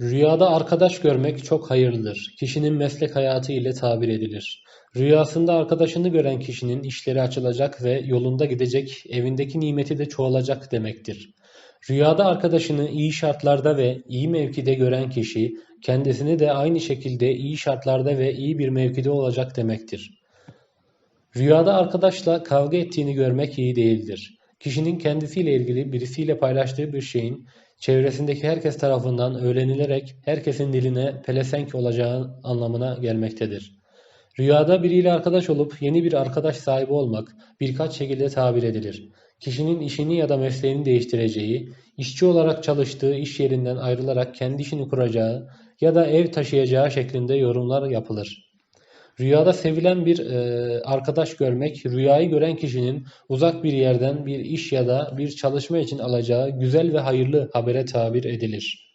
Rüyada arkadaş görmek çok hayırlıdır. Kişinin meslek hayatı ile tabir edilir. Rüyasında arkadaşını gören kişinin işleri açılacak ve yolunda gidecek, evindeki nimeti de çoğalacak demektir. Rüyada arkadaşını iyi şartlarda ve iyi mevkide gören kişi, kendisini de aynı şekilde iyi şartlarda ve iyi bir mevkide olacak demektir. Rüyada arkadaşla kavga ettiğini görmek iyi değildir. Kişinin kendisiyle ilgili birisiyle paylaştığı bir şeyin çevresindeki herkes tarafından öğrenilerek herkesin diline pelesenk olacağı anlamına gelmektedir. Rüyada biriyle arkadaş olup yeni bir arkadaş sahibi olmak birkaç şekilde tabir edilir. Kişinin işini ya da mesleğini değiştireceği, işçi olarak çalıştığı iş yerinden ayrılarak kendi işini kuracağı ya da ev taşıyacağı şeklinde yorumlar yapılır. Rüyada sevilen bir e, arkadaş görmek, rüyayı gören kişinin uzak bir yerden bir iş ya da bir çalışma için alacağı güzel ve hayırlı habere tabir edilir.